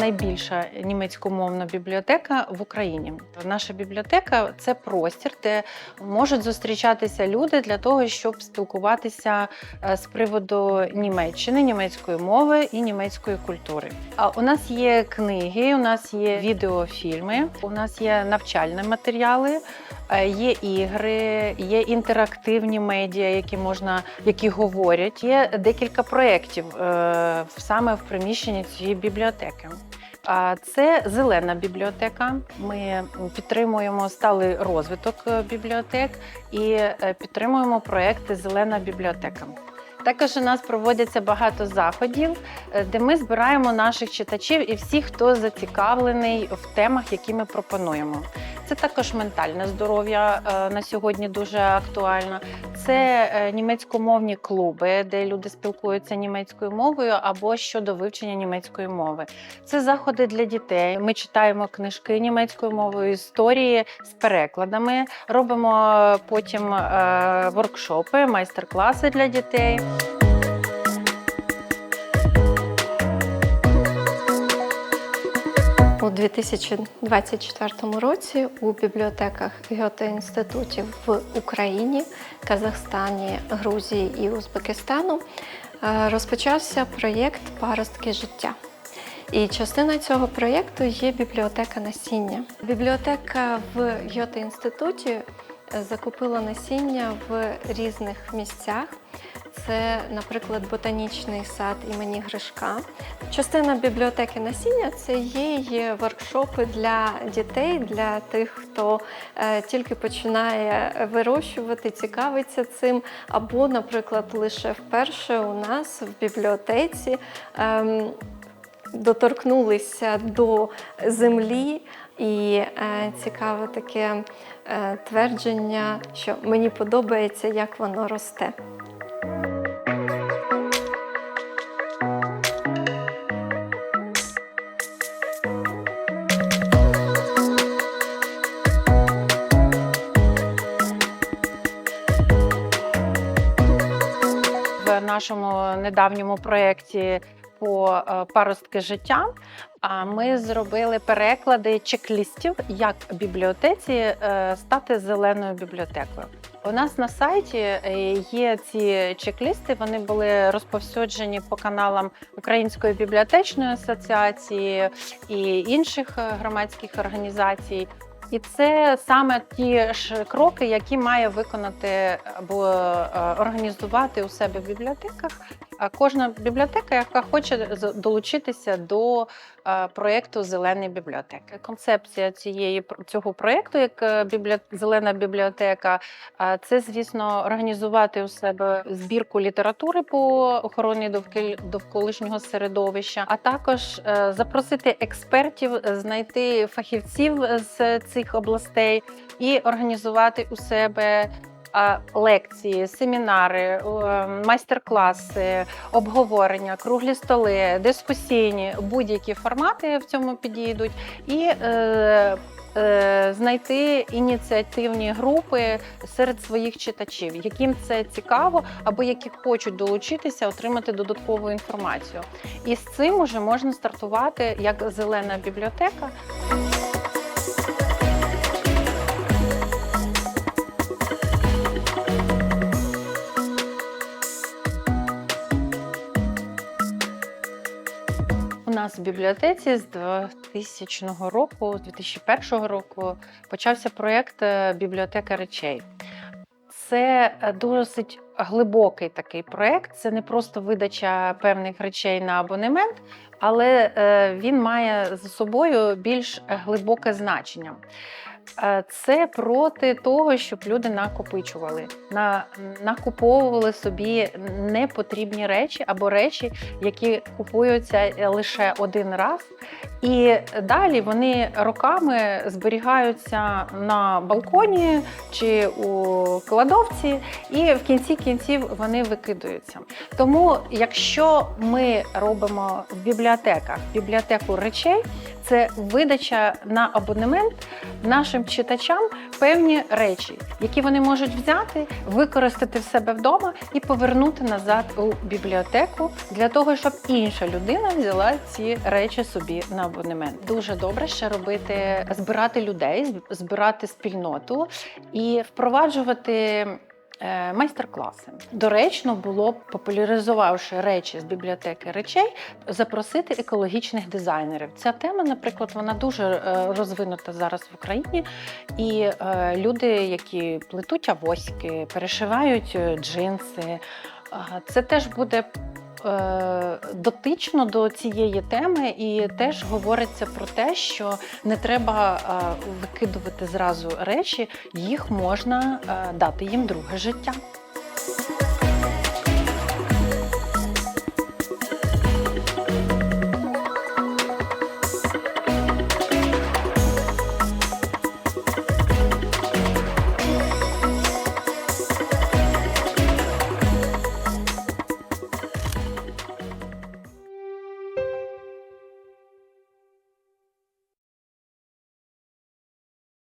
найбільша німецькомовна бібліотека в Україні. Наша бібліотека це простір, де можуть зустрічатися люди для того, щоб спілкуватися е, з приводу Німеччини, німецької мови і німецької культури. А у нас є книги, у нас є відеофільми, у нас є навчальні матеріали. е, Є ігри, є інтерактивні медіа, які можна, які говорять. Є декілька проєктів е, саме в приміщенні цієї бібліотеки. Це зелена бібліотека. Ми підтримуємо сталий розвиток е, бібліотек і е, підтримуємо проекти Зелена бібліотека. Також у нас проводяться багато заходів, е, де ми збираємо наших читачів і всіх, хто зацікавлений в темах, які ми пропонуємо. Це також ментальне здоров'я е, на сьогодні дуже актуально. Це е, німецькомовні клуби, де люди спілкуються німецькою мовою або щодо вивчення німецької мови. Це заходи для дітей. Ми читаємо книжки німецькою мовою, історії з перекладами. Робимо потім е, воркшопи, майстер-класи для дітей. У 2024 році у бібліотеках Гьоте-інститутів в Україні, Казахстані, Грузії і Узбекистану е, розпочався проєкт Паростки життя. І частина цього проєкту є бібліотека насіння. Бібліотека в Гьоте-інституті закупила насіння в різних місцях. Це, наприклад, ботанічний сад імені Гришка. Частина бібліотеки насіння це є, воркшопи для дітей, для тих, хто е, тільки починає вирощувати, цікавиться цим, або, наприклад, лише вперше у нас в бібліотеці. Доторкнулися до землі, і е, цікаве таке е, твердження, що мені подобається, як воно росте. в нашому недавньому проєкті по е, паростки життя. Ми зробили переклади чек-лістів, як бібліотеці е, стати зеленою бібліотекою. У нас на сайті е, є ці чек-лісти. Вони були розповсюджені по каналам Української бібліотечної асоціації і інших громадських організацій. І це саме ті ж кроки, які має виконати або організувати у себе в бібліотеках. Кожна бібліотека, яка хоче долучитися до е, проєкту Зелені бібліотеки. Концепція цієї цього проєкту, як е, зелена бібліотека, це, звісно, організувати у себе збірку літератури по охороні довкіль... довколишнього середовища, а також е, запросити експертів, знайти фахівців з цих областей і організувати у себе. Лекції, семінари, е, майстер-класи, обговорення, круглі столи, дискусійні, будь-які формати в цьому підійдуть, і е, е, знайти ініціативні групи серед своїх читачів, яким це цікаво, або які хочуть долучитися, отримати додаткову інформацію. І з цим уже можна стартувати як зелена бібліотека. Нас в бібліотеці з 2000 року, з 2001 року почався проєкт е, Бібліотека речей. Це е, досить глибокий такий проєкт. Це не просто видача певних речей на абонемент, але е, він має за собою більш глибоке значення. Е, Це проти того, щоб люди накопичували, на, накуповували собі непотрібні речі або речі, які купуються лише один раз. І далі вони роками зберігаються на балконі чи у кладовці, і в кінці кінців вони викидаються. Тому, якщо ми робимо в бібліотеках бібліотеку речей, це видача на абонемент нашим читачам певні речі, які вони можуть взяти, використати в себе вдома і повернути назад у бібліотеку для того, щоб інша людина взяла ці речі собі на абонемент. Дуже добре ще робити, збирати людей, збирати спільноту і впроваджувати. Е, Майстер-класи доречно було б, популяризувавши речі з бібліотеки речей, запросити екологічних дизайнерів. Ця тема, наприклад, вона дуже е, розвинута зараз в Україні, і е, люди, які плетуть авоськи, перешивають джинси, це теж буде. Е, Дотично до цієї теми, і теж говориться про те, що не треба е, викидувати зразу речі, їх можна е, дати їм друге життя.